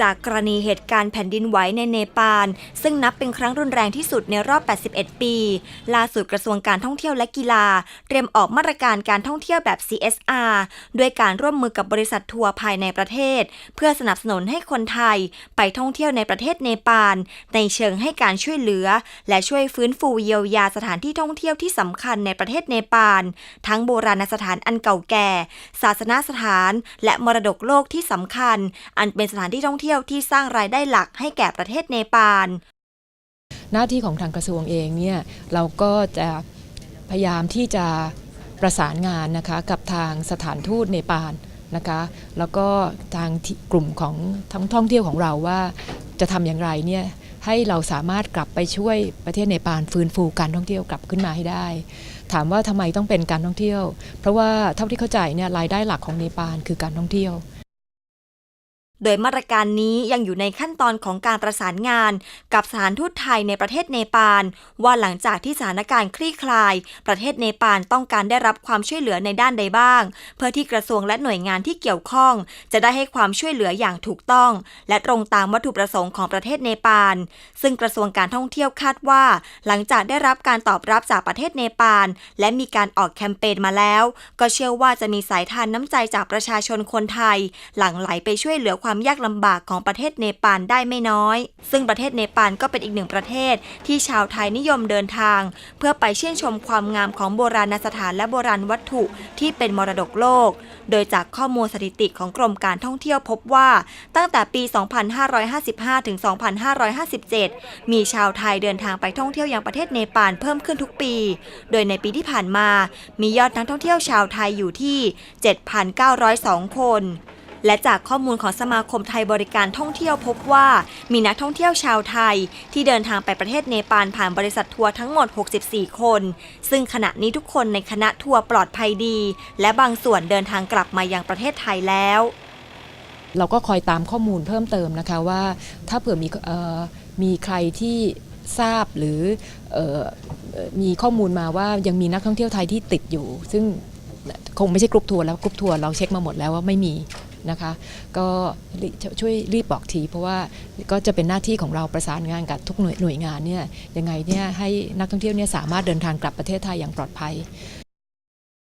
จากกรณีเหตุการณ์แผ่นดินไหวในเนปาล ซึ่งนับเป็นครั้งรุนแรงที่สุดในรอบ 81 ปี ล่าสุดกระทรวงการท่องเที่ยวและกีฬา เตรียมออกมาตรการการท่องเที่ยวแบบ CSR ด้วยการร่วมมือกับบริษัททัวร์ภายในประเทศ เพื่อสนับสนุนให้คนไทย ไปท่องเที่ยวในประเทศเนปาล ในเชิงให้การช่วยเหลือ และช่วยฟื้นฟูเยียวยาสถานที่ท่องเที่ยวที่สำคัญในประเทศเนปาล ทั้งโบราณสถานอันเก่าแก่ ศาสนสถาน และมรดกโลกที่สำคัญ อันเป็นสถานที่ท่องเที่ยวที่ยวที่สร้างรายได้หลักให้แก่ประเทศเนปาล หน้าที่ของทางกระทรวงเองเนี่ยเราก็จะพยายามที่จะประสานงานนะคะกับทางสถานทูตเนปาลนะคะแล้วก็ทางกลุ่มของท่องท่องเที่ยวของเราว่าจะทำอย่างไรเนี่ยให้เราสามารถกลับไปช่วยประเทศเนปาลฟื้นฟูการท่องเที่ยวกลับขึ้นมาให้ได้ ถามว่าทำไมต้องเป็นการท่องเที่ยว เพราะว่าเท่าที่เข้าใจเนี่ยรายได้หลักของเนปาลคือการท่องเที่ยว โดยมาตรการนี้ยังอยู่ในขั้นตอนของการประสานงาน กับสถานทูตไทยในประเทศเนปาล ว่าหลังจากที่สถานการณ์คลี่คลาย ประเทศเนปาลต้องการได้รับความช่วยเหลือในด้านใดบ้าง เพื่อที่กระทรวงและหน่วยงานที่เกี่ยวข้อง จะได้ให้ความช่วยเหลืออย่างถูกต้อง และตรงตามวัตถุประสงค์ของประเทศเนปาล ซึ่งกระทรวงการท่องเที่ยวคาดว่า หลังจากได้รับการตอบรับจากประเทศเนปาล และมีการออกแคมเปญมาแล้ว ก็เชื่อว่าจะมีสายทานน้ำใจจากประชาชนคนไทย หลั่งไหลไปช่วยเหลือความความยากลำบากของประเทศเนปาลได้ไม่น้อย ซึ่งประเทศเนปาลก็เป็นอีกหนึ่งประเทศที่ชาวไทยนิยมเดินทาง เพื่อไปเชื่นชมความงามของโบราณสถานและโบราณวัตถุที่เป็นมรดกโลก โดยจากข้อมูลสถิติของกรมการท่องเที่ยวพบว่า ตั้งแต่ปี 2555 ถึง 2557 มีชาวไทยเดินทางไปท่องเที่ยวยังประเทศเนปาลเพิ่มขึ้นทุกปี โดยในปีที่ผ่านมา มียอดนักท่องเที่ยวชาวไทยอยู่ที่ 7,902 คน และจากข้อมูลของสมาคมไทยบริการท่องเที่ยวพบว่า มีนักท่องเที่ยวชาวไทย ที่เดินทางไปประเทศเนปาลผ่านบริษัททัวร์ทั้งหมด 64 คน ซึ่งขณะนี้ทุกคนในคณะทัวร์ปลอดภัยดี และบางส่วนเดินทางกลับมายังประเทศไทยแล้วเราก็คอยตามข้อมูลเพิ่มเติมนะคะว่าถ้าเผื่อมีออมีใครที่ทราบหรือออมีข้อมูลมาว่ายังมีนักท่องเที่ยวไทยที่ติดอยู่ ซึ่งคงไม่ใช่กรุ๊ปทัวร์แล้วกรุ๊ปทัวร์เราเช็คมาหมดแล้วว่าไม่มี นะคะ ก็ช่วยรีบบอกที เพราะว่าก็จะเป็นหน้าที่ของเราประสานงานกับทุกหน่วยหน่วยงานเนี่ยยังไงเนี่ยให้นักท่องเที่ยวเนี่ยสามารถเดินทางกลับประเทศไทยอย่างปลอดภัย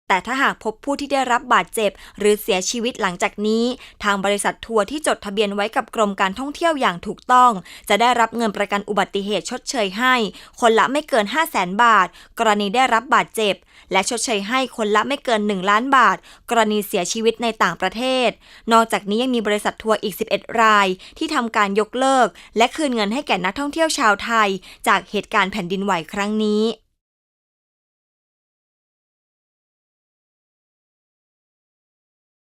แต่ถ้าหากพบผู้ที่ได้รับบาดเจ็บ หรือเสียชีวิตหลังจากนี้ ทางบริษัททัวร์ที่จดทะเบียนไว้กับกรมการท่องเที่ยวอย่างถูกต้อง จะได้รับเงินประกันอุบัติเหตุชดเชยให้ คนละไม่เกิน 5 0 0แสนบาท กรณีได้รับบาดเจ็บ และชดเชยให้คนละไม่เกิน 1 ล้านบาท กรณีเสียชีวิตในต่างประเทศ นอกจากนี้ยังมีบริษัททัวร์อีก 11 ราย ที่ทำการยกเลิก และคืนเงินให้แก่นักท่องเที่ยวชาวไทย จากเหตุการณ์แผ่นดินไหวครั้งนี้